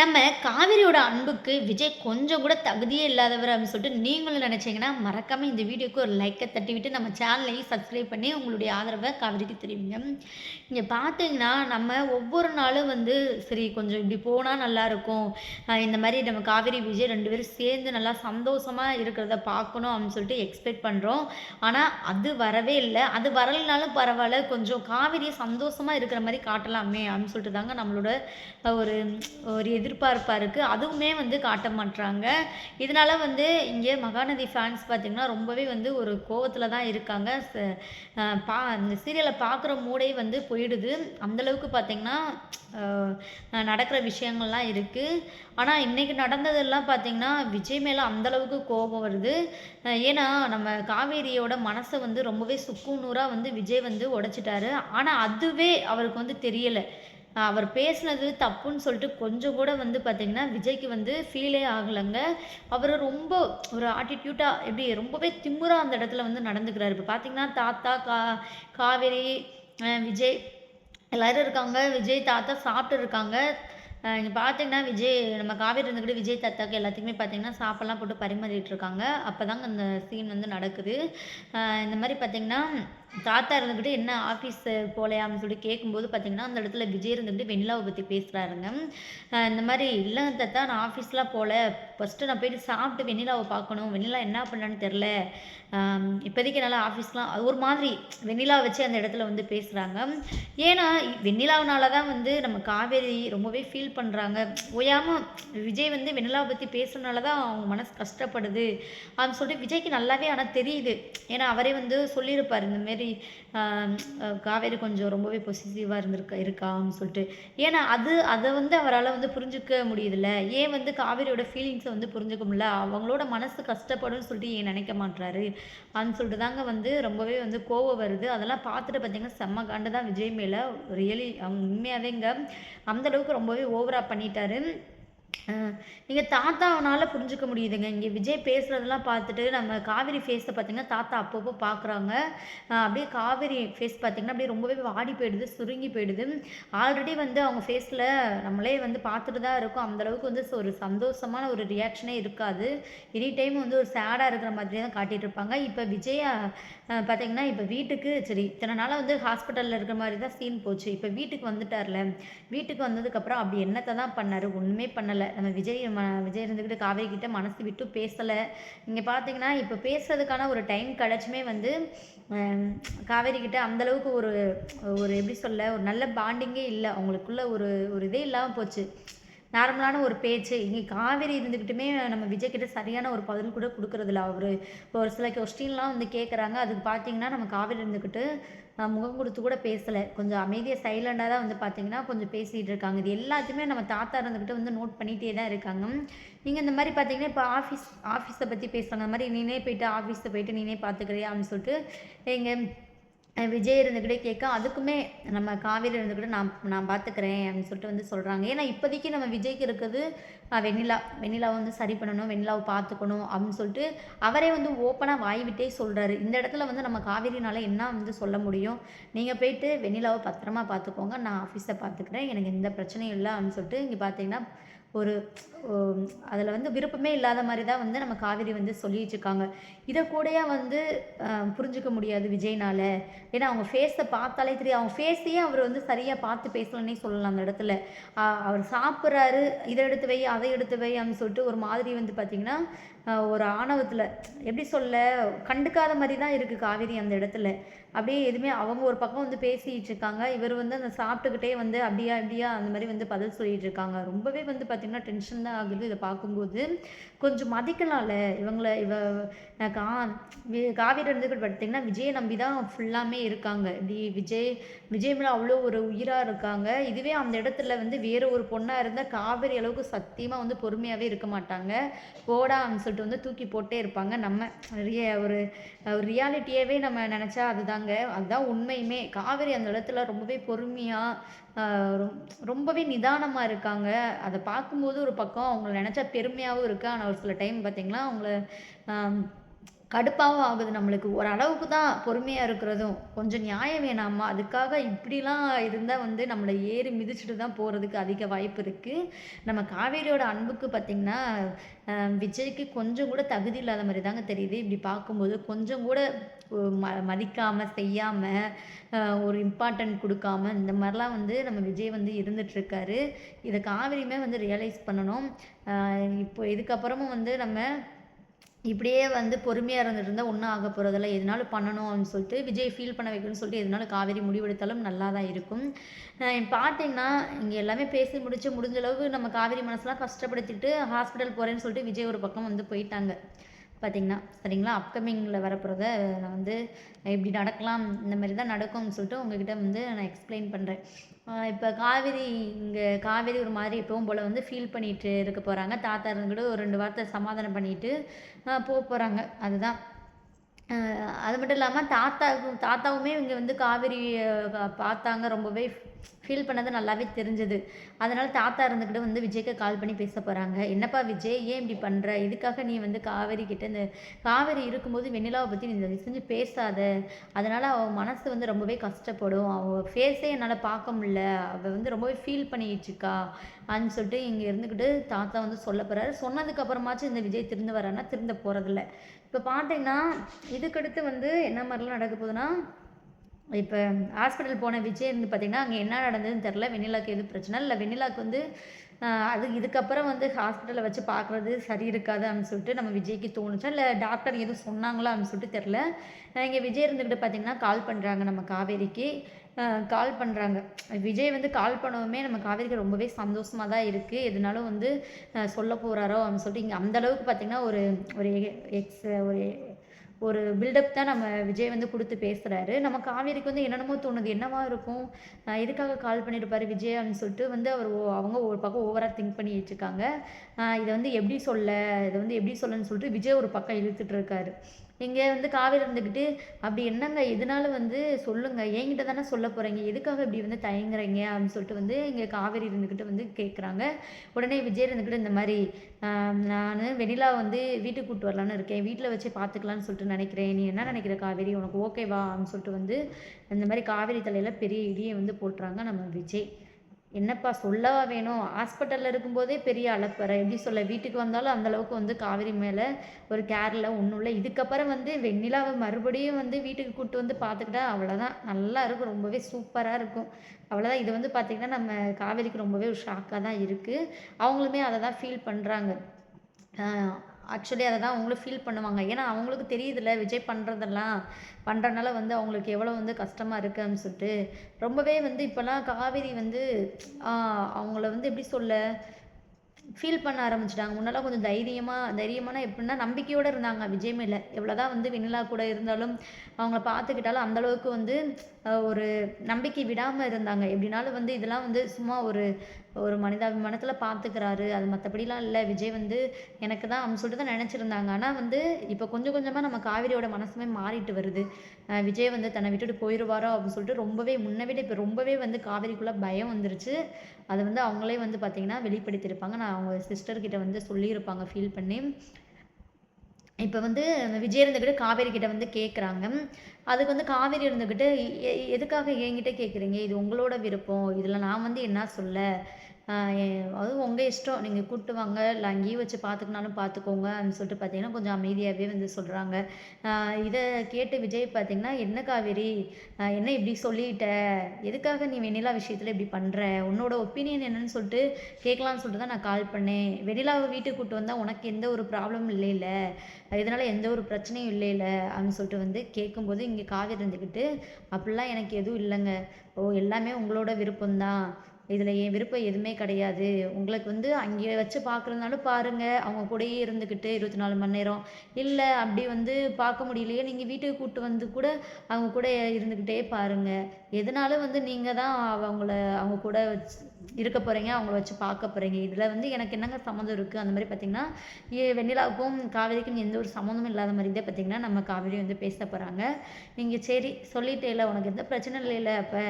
நம்ம காவேரியோட அன்புக்கு விஜய் கொஞ்சம் கூட தகுதியே இல்லாதவர் அப்படின்னு சொல்லிட்டு நீங்களும் நினச்சிங்கன்னா மறக்காமல் இந்த வீடியோக்கு ஒரு லைக்கை தட்டி விட்டு நம்ம சேனலையும் சப்ஸ்கிரைப் பண்ணி உங்களுடைய ஆதரவை காவேரிக்கு தெரிவிங்க. இங்கே பார்த்தீங்கன்னா நம்ம ஒவ்வொரு நாளும் வந்து சரி கொஞ்சம் இப்படி போனால் நல்லாயிருக்கும் இந்த மாதிரி நம்ம காவேரி விஜய் ரெண்டு பேரும் சேர்ந்து நல்லா சந்தோஷமாக இருக்கிறத பார்க்கணும் அப்படின்னு சொல்லிட்டு எக்ஸ்பெக்ட் பண்ணுறோம் ஆனால் அது வரவே இல்லை. அது வரலைனாலும் பரவாயில்ல. கொஞ்சம் காவேரியை சந்தோஷமாக இருக்கிற மாதிரி காட்டலாமே அப்படின்னு சொல்லிட்டு தாங்க நம்மளோட ஒரு ஒரு எதிர்பார்ப்பாக இருக்குது அதுவுமே வந்து காட்ட மாட்டுறாங்க இதனால் வந்து இங்கே மகாநதி ஃபேன்ஸ் பார்த்திங்கன்னா ரொம்பவே வந்து ஒரு கோவத்தில் தான் இருக்காங்க. பா இந்த சீரியலை பார்க்குற மூடே வந்து போயிடுது. அந்தளவுக்கு பார்த்திங்கன்னா நடக்கிற விஷயங்கள்லாம் இருக்குது ஆனால் இன்றைக்கி நடந்ததெல்லாம் பார்த்திங்கன்னா விஜய் மேலே அந்தளவுக்கு கோபம் வருது. ஏன்னா நம்ம காவேரியோட மனசை வந்து ரொம்பவே சுக்குநூறாக வந்து விஜய் வந்து உடைச்சிட்டாரு. ஆனால் அதுவே அவருக்கு வந்து தெரியலை. அவர் பேசுனது தப்புன்னு சொல்லிட்டு கொஞ்சம் கூட வந்து பார்த்திங்கன்னா விஜய்க்கு வந்து ஃபீலே ஆகலைங்க. அவர் ரொம்ப ஒரு ஆட்டிடியூட்டாக எப்படி ரொம்பவே திமுறாக அந்த இடத்துல வந்து நடந்துக்கிறாரு. இப்போ பார்த்திங்கன்னா தாத்தா கா காவேரி விஜய் எல்லோரும் இருக்காங்க. விஜய் தாத்தா சாப்பிட்டு இருக்காங்க. இங்கே பார்த்தீங்கன்னா விஜய் நம்ம காவேரி இருந்துக்கிட்டு விஜய் தாத்தாக்கு எல்லாத்துக்குமே பார்த்தீங்கன்னா சாப்பாடெல்லாம் போட்டு பரிமாறிட்டு இருக்காங்க. அப்போ தாங்க அந்த சீன் வந்து நடக்குது. இந்த மாதிரி பார்த்தீங்கன்னா தாத்தா இருந்துக்கிட்டு என்ன ஆஃபீஸ் போகலையான்னு சொல்லிட்டு கேட்கும்போது பார்த்தீங்கன்னா அந்த இடத்துல விஜய் இருந்துக்கிட்டு வெண்ணிலாவை பற்றி பேசுகிறாருங்க இந்த மாதிரி இல்லை தாத்தா நான் ஆஃபீஸ்லாம் போகல ஃபஸ்ட்டு நான் போயிட்டு சாப்பிட்டு வெண்ணிலாவை பார்க்கணும். வெண்ணிலா என்ன பண்ணான்னு தெரில இப்போதைக்கு நல்லா ஆஃபீஸ்லாம் ஒரு மாதிரி வெண்ணிலா வச்சு அந்த இடத்துல வந்து பேசுகிறாங்க ஏன்னா வெண்ணிலாவனால தான் வந்து நம்ம காவேரி ரொம்பவே ஃபீல் பண்ணுறாங்க ஓயாமல் விஜய் வந்து வெண்ணிலாவை பற்றி பேசுறதுனால தான் அவங்க மனசு கஷ்டப்படுது. அப்படின்னு சொல்லிட்டு விஜய்க்கு நல்லாவே ஆனால் தெரியுது. ஏன்னா அவரே வந்து சொல்லியிருப்பார் இந்தமாரி மாதிரி காவேரி கொஞ்சம் ரொம்பவே பொசிட்டிவாக இருந்திருக்கா இருக்கான்னு சொல்லிட்டு. ஏன்னா அது அதை வந்து அவரால் வந்து புரிஞ்சுக்க முடியுதுல்ல. ஏன் வந்து காவேரியோட ஃபீலிங்ஸை வந்து புரிஞ்சுக்க முடியல அவங்களோட மனசு கஷ்டப்படும்னு சொல்லிட்டு ஏன் நினைக்க மாட்டாரு அப்படின்னு சொல்லிட்டு தாங்க வந்து ரொம்பவே வந்து கோவம் வருது. அதெல்லாம் பார்த்துட்டு பார்த்தீங்கன்னா செம்ம காண்டு தான் விஜய் மேலே ரியலி அவங்க உண்மையாகவே இங்கே அந்தளவுக்கு ரொம்பவே ஓவராக பண்ணிட்டாரு. நீங்கள் தாத்தாவனால் புரிஞ்சுக்க முடியுதுங்க. இங்கே விஜய் பேசுகிறதெல்லாம் பார்த்துட்டு நம்ம காவேரி ஃபேஸை பார்த்திங்கன்னா தாத்தா அப்பப்போ பார்க்குறாங்க. அப்படியே காவேரி ஃபேஸ் பார்த்திங்கன்னா அப்படியே ரொம்பவே வாடி போயிடுது சுருங்கி போயிடுது. ஆல்ரெடி வந்து அவங்க ஃபேஸில் நம்மளே வந்து பார்த்துட்டு தான் இருக்கோம். அந்தளவுக்கு வந்து ஒரு சந்தோஷமான ஒரு ரியாக்ஷனே இருக்காது. எனி டைம் வந்து ஒரு சேடாக இருக்கிற மாதிரி தான் காட்டிகிட்டு இருப்பாங்க. இப்போ விஜயா பார்த்திங்கன்னா இப்போ வீட்டுக்கு சரி இத்தனை நாளாக வந்து ஹாஸ்பிட்டலில் இருக்கிற மாதிரி தான் சீன் போச்சு. இப்போ வீட்டுக்கு வந்துட்டார்ல. வீட்டுக்கு வந்ததுக்கப்புறம் அப்படி என்னத்தை தான் பண்ணார்? ஒன்றுமே பண்ணலை. நம்ம விஜய் ம விஜய் இருந்துக்கிட்டு காவேரி கிட்ட மனசு விட்டு பேசலை. நீங்கள் பார்த்தீங்கன்னா இப்போ பேசுறதுக்கான ஒரு டைம் கிடச்சுமே வந்து காவேரி கிட்ட அந்தளவுக்கு ஒரு ஒரு எப்படி சொல்ல ஒரு நல்ல பாண்டிங்கே இல்லை. அவங்களுக்குள்ள ஒரு ஒரு இதே இல்லாமல் போச்சு. நார்மலான ஒரு பேச்சு. இங்கே காவேரி இருந்துக்கிட்டுமே நம்ம விஜய் கிட்ட சரியான ஒரு பதில் கூட கொடுக்குறதில்ல. அவர் இப்போ ஒரு சில கொஸ்டின்லாம் வந்து கேட்குறாங்க அதுக்கு பார்த்தீங்கன்னா நம்ம காவேரி இருந்துக்கிட்டு முகம் கொடுத்து கூட பேசலை. கொஞ்சம் அமைதியாக சைலண்டாக தான் வந்து பார்த்தீங்கன்னா கொஞ்சம் பேசிகிட்டு இருக்காங்க. இது எல்லாத்தையுமே நம்ம தாத்தா இருந்துக்கிட்டு வந்து நோட் பண்ணிகிட்டே தான் இருக்காங்க. நீங்கள் இந்த மாதிரி பார்த்தீங்கன்னா இப்போ ஆஃபீஸ் ஆஃபீஸை பற்றி பேசுகிறாங்க அந்த மாதிரி நீனே போயிட்டு ஆஃபீஸை போயிட்டு நீனே பார்த்துக்கிறியா அப்படின்னு சொல்லிட்டு எங்கள் விஜய் இருந்துக்கிட்டே கேட்க அதுக்குமே நம்ம காவேரி இருந்துக்கிட்டு நான் நான் பார்த்துக்கிறேன் அப்படின்னு சொல்லிட்டு வந்து சொல்கிறாங்க ஏன்னா இப்போதைக்கு நம்ம விஜய்க்கு இருக்கிறது வெண்ணிலா வெண்ணிலாவை வந்து சரி பண்ணணும் வெண்ணிலாவை பார்த்துக்கணும் அப்படின்னு சொல்லிட்டு அவரே வந்து ஓப்பனாக வாய் விட்டே சொல்கிறாரு இந்த இடத்துல வந்து நம்ம காவேரினால என்ன வந்து சொல்ல முடியும்? நீங்கள் போயிட்டு வெண்ணிலாவை பத்திரமா பார்த்துக்கோங்க நான் ஆஃபீஸை பார்த்துக்கிறேன் எனக்கு எந்த பிரச்சனையும் இல்லை அப்படின்னு சொல்லிட்டு இங்கே பார்த்தீங்கன்னா ஒரு அதில் வந்து விருப்பமே இல்லாத மாதிரி தான் வந்து நம்ம காவேரி வந்து சொல்லிட்டு இருக்காங்க. இதை கூடயே வந்து புரிஞ்சுக்க முடியாது விஜய்னால. ஏன்னா அவங்க ஃபேஸை பார்த்தாலே தெரியும். அவங்க ஃபேஸையே அவர் வந்து சரியாக பார்த்து பேசலன்னே சொல்லலாம் அந்த இடத்துல. அவர் சாப்பிட்றாரு இதை எடுத்து வை அதை எடுத்து வை அப்படின்னு சொல்லிட்டு ஒரு மாதிரி வந்து பார்த்திங்கன்னா ஒரு ஆணவத்தில் எப்படி சொல்ல கண்டுக்காத மாதிரி தான் இருக்குது காவேரி அந்த இடத்துல. அப்படியே எதுவுமே அவங்க ஒரு பக்கம் வந்து பேசிகிட்டு இருக்காங்க. இவர் வந்து அந்த சாப்பிட்டுக்கிட்டே வந்து அப்படியா இப்படியா அந்த மாதிரி வந்து பதில் சொல்லிட்டு இருக்காங்க. ரொம்பவே வந்து பார்த்திங்கன்னா டென்ஷன் தான் ஆகுது இதை பார்க்கும்போது. கொஞ்சம் மதிக்கலாம்ல. இவங்கள இவ கா காவேரி இருந்துக்கிட்டு பார்த்தீங்கன்னா விஜயை நம்பி தான் ஃபுல்லாமே இருக்காங்க. இப்படி விஜய் விஜய் மேலே அவ்வளோ ஒரு உயிராக இருக்காங்க. இதுவே அந்த இடத்துல வந்து வேறு ஒரு பொண்ணாக இருந்தால் காவேரி அளவுக்கு சத்தியமாக வந்து பொறுமையாகவே இருக்க மாட்டாங்க. போடான்னு சொல்லிட்டு வந்து தூக்கி போட்டே இருப்பாங்க. நம்ம ரிய ஒரு ரியாலிட்டியாகவே நம்ம நினச்சா அதுதாங்க. அதுதான் உண்மையுமே. காவேரி அந்த இடத்துல ரொம்பவே பொறுமையாக ரொம்பவே நிதானமாக இருக்காங்க. அதை பார்க்கும்போது ஒரு பக்கம் அவங்கள நினச்சா பெருமையாகவும் இருக்குது ஆனால் ஒரு சில டைம் பார்த்திங்களா அவங்கள கடுப்பாகவும் ஆகுது நம்மளுக்கு. ஒரு அளவுக்கு தான் பொறுமையாக இருக்கிறதும். கொஞ்சம் நியாயம் வேணாமா? அதுக்காக இப்படிலாம் இருந்தால் வந்து நம்மளை ஏறி மிதிச்சுட்டு தான் போகிறதுக்கு அதிக வாய்ப்பு இருக்குது நம்ம காவேரியோட அன்புக்கு பார்த்திங்கன்னா விஜய்க்கு கொஞ்சம் கூட தகுதி இல்லாத மாதிரி தாங்க தெரியுது. இப்படி பார்க்கும்போது கொஞ்சம் கூட ம மதிக்காமல் செய்யாமல் ஒரு இம்பார்ட்டன்ட் கொடுக்காம இந்த மாதிரிலாம் வந்து நம்ம விஜய் வந்து இருந்துகிட்ருக்காரு இதை காவேரியுமே வந்து ரியலைஸ் பண்ணணும். இப்போ இதுக்கப்புறமும் வந்து நம்ம இப்படியே வந்து பொறுமையாக இருந்துட்டு இருந்தால் ஒன்றும் ஆக போகிறதில்ல எதனாலும் பண்ணணும் அப்படின்னு சொல்லிட்டு விஜய் ஃபீல் பண்ண வைக்கணும்னு சொல்லிட்டு எதனாலும் காவேரி முடிவெடுத்தாலும் நல்லா தான் இருக்கும் பார்த்தீங்கன்னா இங்கே எல்லாமே பேசி முடிச்சு முடிஞ்ச அளவுக்கு நம்ம காவேரி மனசுலாம் கஷ்டப்படுத்திட்டு ஹாஸ்பிட்டல் போகிறேன்னு சொல்லிட்டு விஜய் ஒரு பக்கம் வந்து போயிட்டாங்க. பார்த்தீங்கன்னா சரிங்களா? அப்கமிங்கில் வரப்போகிறத நான் வந்து இப்படி நடக்கலாம் இந்த மாதிரி தான் நடக்கும்னு சொல்லிட்டு உங்ககிட்ட வந்து நான் எக்ஸ்பிளைன் பண்ணுறேன் இப்போ காவேரி இங்கே காவேரி ஒரு மாதிரி எப்பவும் போல் வந்து ஃபீல் பண்ணிகிட்டு இருக்க போகிறாங்க தாத்தா கூட ஒரு ரெண்டு வார்த்தை சமாதானம் பண்ணிவிட்டு போக போகிறாங்க அதுதான். அது மட்டும் இல்லாமல் தாத்தாவுக்கும் தாத்தாவுமே இங்கே வந்து காவேரி பார்த்தாங்க ரொம்பவே ஃபீல் பண்ணது நல்லாவே தெரிஞ்சது. அதனால் தாத்தா இருந்துக்கிட்டு வந்து விஜய்க்கு கால் பண்ணி பேச போகிறாங்க என்னப்பா விஜய் ஏன் இப்படி பண்ணுற இதுக்காக நீ வந்து காவேரி கிட்ட இந்த காவேரி இருக்கும்போது வெண்ணிலாவை பற்றி நீ செஞ்சு பேசாத. அதனால் அவள் மனசு வந்து ரொம்பவே கஷ்டப்படும். அவள் ஃபேஸே என்னால் பார்க்க முடியல. அவள் வந்து ரொம்பவே ஃபீல் பண்ணிக்கிட்டுருக்கா அப்படின்னு சொல்லிட்டு இங்கே இருந்துக்கிட்டு தாத்தா வந்து சொல்ல போகிறாரு சொன்னதுக்கப்புறமாச்சும் இந்த விஜய் திருந்த வரான்னா திருந்த போகிறதில்ல இப்போ பார்த்தீங்கன்னா இதுக்கடுத்து வந்து என்ன மாதிரிலாம் நடக்க போகுதுன்னா இப்போ ஹாஸ்பிட்டல் போன விஜய் வந்து பார்த்திங்கன்னா அங்கே என்ன நடந்ததுன்னு தெரில வெண்ணிலாக்கு எதுவும் பிரச்சனை இல்லை. வெண்ணிலாக்கு வந்து அது இதுக்கப்புறம் வந்து ஹாஸ்பிட்டலில் வச்சு பார்க்குறது சரி இருக்காது அப்படின்னு சொல்லிட்டு நம்ம விஜய்க்கு தோணுச்சா? இல்லை டாக்டர் எதுவும் சொன்னாங்களா அப்படின்னு சொல்லிட்டு தெரில இங்கே விஜய் இருந்துக்கிட்டு பார்த்திங்கன்னா கால் பண்ணுறாங்க நம்ம காவேரிக்கு. கால் பண்ணுறாங்க விஜய் வந்து கால் பண்ணவுமே நம்ம காவேரிக்கு ரொம்பவே சந்தோஷமாக தான் இருக்குது எதுனாலும் வந்து சொல்ல போகிறாரோ அப்படின்னு சொல்லிட்டு இங்கே அந்தளவுக்கு பார்த்திங்கன்னா ஒரு ஒரு எக்ஸ் ஒரு ஒரு பில்டப் தான் நம்ம விஜய் வந்து கொடுத்து பேசுகிறாரு நம்ம காவேரிக்கு வந்து என்னென்னமோ தோணுது. என்னவா இருக்கும்? எதுக்காக கால் பண்ணியிருப்பார் விஜய் அப்படின்னு சொல்லிட்டு வந்து அவர் அவங்க ஒரு பக்கம் ஓவராக திங்க் பண்ணி வச்சுருக்காங்க இதை வந்து எப்படி சொல்ல இதை வந்து எப்படி சொல்லன்னு சொல்லிட்டு விஜய் ஒரு பக்கம் இழுத்துட்டு இருக்காரு. இங்கே வந்து காவேரி இருந்துக்கிட்டு அப்படி என்னங்க எதனால வந்து சொல்லுங்கள் என்கிட்ட தானே சொல்ல போகிறீங்க எதுக்காக இப்படி வந்து தயங்குறீங்க? அப்படின்னு சொல்லிட்டு வந்து இங்கே காவேரி இருந்துக்கிட்டு வந்து கேட்குறாங்க உடனே விஜய் இருந்துக்கிட்டு இந்த மாதிரி நான் வெனிலா வந்து வீட்டுக்கு கூப்பிட்டு வரலான்னு இருக்கேன். வீட்டில் வச்சு பார்த்துக்கலான்னு சொல்லிட்டு நினைக்கிறேன். நீ என்ன நினைக்கிற காவேரி? உனக்கு ஓகேவா அப்படின்னு சொல்லிட்டு வந்து இந்த மாதிரி காவேரி தலையில் பெரிய இடியை வந்து போட்டுறாங்க நம்ம விஜய். என்னப்பா சொல்லவா வேணும்? ஹாஸ்பிட்டலில் இருக்கும்போதே பெரிய அலப்பறை எப்படி சொல்ல வீட்டுக்கு வந்தாலும் அந்தளவுக்கு வந்து காவேரி மேலே ஒரு கேரில் ஒன்றும் இல்லை. இதுக்கப்புறம் வந்து வெண்ணிலாவை மறுபடியும் வந்து வீட்டுக்கு கூப்பிட்டு வந்து பார்த்துக்கிட்டா அவ்வளோதான் நல்லா இருக்கும். ரொம்பவே சூப்பராக இருக்கும். அவ்வளோதான் இது வந்து பார்த்திங்கன்னா நம்ம காவேரிக்கு ரொம்பவே ஒரு ஷாக்காக தான் இருக்குது அவங்களுமே அதை தான் ஃபீல் பண்ணுறாங்க ஆக்சுவலி அதை தான் அவங்களும் ஃபீல் பண்ணுவாங்க. ஏன்னா அவங்களுக்கு தெரியுதுல்ல விஜய் பண்ணுறதெல்லாம் பண்ணுறனால வந்து அவங்களுக்கு எவ்வளோ வந்து கஷ்டமாக இருக்குன்னு சொல்லிட்டு. ரொம்பவே வந்து இப்போல்லாம் காவேரி வந்து அவங்கள வந்து எப்படி சொல்ல ஃபீல் பண்ண ஆரம்பிச்சிட்டாங்க. முன்னெல்லாம் கொஞ்சம் தைரியமாக தைரியமான எப்படின்னா நம்பிக்கையோடு இருந்தாங்க விஜய் மேலே. எவ்வளோதான் வந்து வெண்ணிலா கூட இருந்தாலும் அவங்கள பார்த்துக்கிட்டாலும் அந்தளவுக்கு வந்து ஒரு நம்பிக்கை விடாமல் இருந்தாங்க. எப்படினாலும் வந்து இதெல்லாம் வந்து சும்மா ஒரு ஒரு மனிதாபிமானத்தில் பார்த்துக்கிறாரு அது மற்றபடிலாம் இல்லை. விஜய் வந்து எனக்கு தான் அவங்க சொல்லிட்டு தான் நினச்சிருந்தாங்க. ஆனால் வந்து இப்போ கொஞ்சம் கொஞ்சமாக நம்ம காவிரியோட மனசுமே மாறிட்டு வருது. விஜய் வந்து தன்னை விட்டுட்டு போயிடுவாரோ அப்படின்னு சொல்லிட்டு ரொம்பவே முன்ன விட இப்போ ரொம்பவே வந்து காவிரிக்குள்ளே பயம் வந்துருச்சு. அதை வந்து அவங்களே வந்து பார்த்திங்கன்னா வெளிப்படுத்தியிருப்பாங்க. நான் அவங்க சிஸ்டர்கிட்ட வந்து சொல்லியிருப்பாங்க ஃபீல் பண்ணி. இப்போ வந்து விஜய் இருந்துக்கிட்டு காவேரி கிட்ட வந்து கேட்குறாங்க அதுக்கு வந்து காவேரி இருந்துக்கிட்டு எதுக்காக என்கிட்ட கேட்குறீங்க இது உங்களோட விருப்பம். இதில் நான் வந்து என்ன சொல்ல? அதுவும் உங்கள் இஷ்டம். நீங்கள் கூப்பிட்டு வாங்க. இல்லை அங்கேயும் வச்சு பார்த்துக்கினாலும் பார்த்துக்கோங்க அப்படின்னு சொல்லிட்டு பார்த்தீங்கன்னா கொஞ்சம் அமைதியாகவே வந்து சொல்கிறாங்க இதை கேட்டு விஜய் பார்த்தீங்கன்னா என்ன காவேரி? என்ன இப்படி சொல்லிட்ட? எதுக்காக நீ வெண்ணிலா விஷயத்தில் இப்படி பண்ணுற உன்னோட ஒப்பீனியன் என்னன்னு சொல்லிட்டு கேட்கலான்னு சொல்லிட்டு தான் நான் கால் பண்ணேன். வெண்ணிலாவை வீட்டுக்கு கூப்பிட்டு வந்தால் உனக்கு எந்த ஒரு ப்ராப்ளமும் இல்லை இல்லை இதனால் எந்த ஒரு பிரச்சனையும் இல்லை இல்லை அப்படின்னு சொல்லிட்டு வந்து கேட்கும்போது இங்கே காவேரி இருந்துக்கிட்டு அப்படிலாம் எனக்கு எதுவும் இல்லைங்க. ஓ எல்லாமே உங்களோட விருப்பம்தான். இதில் என் விருப்பம் எதுவுமே கிடையாது. உங்களுக்கு வந்து அங்கே வச்சு பார்க்குறதுனாலும் பாருங்கள் அவங்க கூடயே இருந்துக்கிட்டு இருபத்தி நாலு மணி நேரம். இல்லை அப்படி வந்து பார்க்க முடியலையே நீங்கள் வீட்டுக்கு கூப்பிட்டு வந்து கூட அவங்க கூட இருந்துக்கிட்டே பாருங்கள் எதனாலும் வந்து நீங்கள் தான் அவங்கள அவங்க கூட வச்சு இருக்க போகிறீங்க அவங்கள வச்சு பார்க்க போகிறீங்க இதில் வந்து எனக்கு என்னங்க சம்மந்தம் இருக்குது அந்த மாதிரி பார்த்தீங்கன்னா வெண்ணிலாவுக்கும் காவேரிக்கும் எந்த ஒரு சம்மந்தமும் இல்லாத மாதிரி தான் பார்த்தீங்கன்னா நம்ம காவேரி வந்து பேச போகிறாங்க நீங்கள் சரி சொல்லிட்டே இல்லை உனக்கு எந்த பிரச்சனை இல்லை அப்போ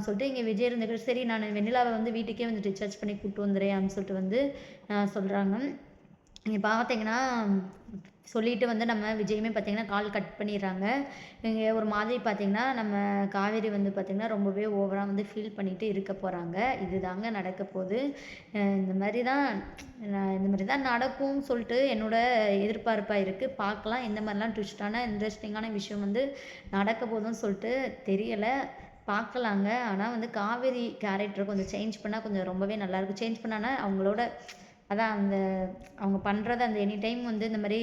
சொல்லிட்டு இங்கே விஜய் இருந்துக்கிட்டு சரி நான் வெண்ணிலாவை வந்து வீட்டுக்கே வந்து டிஸ்சார்ஜ் பண்ணி கூப்பிட்டு வந்துடுறேன் அப்படின்னு சொல்லிட்டு வந்து சொல்கிறாங்க இங்கே பார்த்தீங்கன்னா சொல்லிட்டு வந்து நம்ம விஜயுமே பார்த்தீங்கன்னா கால் கட் பண்ணிடுறாங்க. இங்கே ஒரு மாதிரி பார்த்தீங்கன்னா நம்ம காவேரி வந்து பார்த்திங்கன்னா ரொம்பவே ஓவராக வந்து ஃபீல் பண்ணிட்டு இருக்க போகிறாங்க இது தாங்க நடக்க போகுது. இந்த மாதிரி தான் இந்த மாதிரி தான் நடக்கும்னு சொல்லிட்டு என்னோட எதிர்பார்ப்பாக இருக்குது பார்க்கலாம் இந்த மாதிரிலாம் ட்விஸ்டான இன்ட்ரெஸ்டிங்கான விஷயம் வந்து நடக்க போகுதுன்னு சொல்லிட்டு தெரியலை. பார்க்கலாங்க ஆனால் வந்து காவேரி கேரக்டர் கொஞ்சம் சேஞ்ச் பண்ணால் கொஞ்சம் ரொம்பவே நல்லாயிருக்கும் சேஞ்ச் பண்ணான்னா அவங்களோட அதான் அந்த அவங்க பண்ணுறத அந்த எனி டைம் வந்து இந்த மாதிரி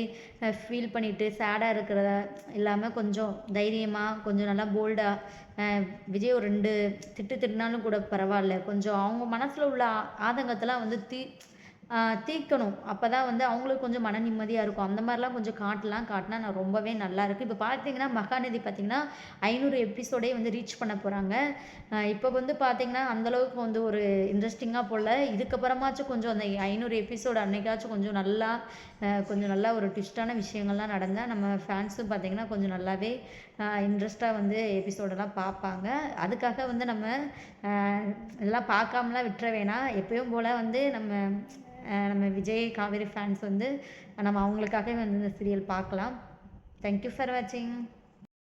ஃபீல் பண்ணிவிட்டு சேடாக இருக்கிறத இல்லாமல் கொஞ்சம் தைரியமாக கொஞ்சம் நல்லா போல்டாக விஜய் ஒரு ரெண்டு திட்டு திட்டினாலும் கூட பரவாயில்ல. கொஞ்சம் அவங்க மனசில் உள்ள ஆதங்கத்தெல்லாம் வந்து தீ தீர்க்கணும். அப்போ தான் வந்து அவங்களுக்கு கொஞ்சம் மன நிம்மதியாக இருக்கும். அந்த மாதிரிலாம் கொஞ்சம் காட்டலாம். காட்டினா நான் ரொம்பவே நல்லாயிருக்கும் இப்போ பார்த்தீங்கன்னா மகாநதி பார்த்திங்கன்னா ஐநூறு எபிசோடே வந்து ரீச் பண்ண போகிறாங்க இப்போ வந்து பார்த்திங்கன்னா அந்தளவுக்கு வந்து ஒரு இன்ட்ரெஸ்டிங்காக போடல. இதுக்கப்புறமாச்சும் கொஞ்சம் அந்த ஐநூறு எபிசோடு அன்னைக்காச்சும் கொஞ்சம் நல்லா கொஞ்சம் நல்லா ஒரு ட்விஸ்டான விஷயங்கள்லாம் நடந்தால் நம்ம ஃபேன்ஸும் பார்த்திங்கன்னா கொஞ்சம் நல்லாவே இன்ட்ரெஸ்ட்டாக வந்து எபிசோடெல்லாம் பார்ப்பாங்க அதுக்காக வந்து நம்ம எல்லாம் பார்க்காமலாம் விட்டுற வேணாம். எப்பயும் போல் வந்து நம்ம நம்ம விஜய் காவேரி ஃபேன்ஸ் வந்து நம்ம அவங்களுக்காகவே வந்து இந்த சீரியல் பார்க்கலாம். தேங்க்யூ ஃபார் வாட்சிங்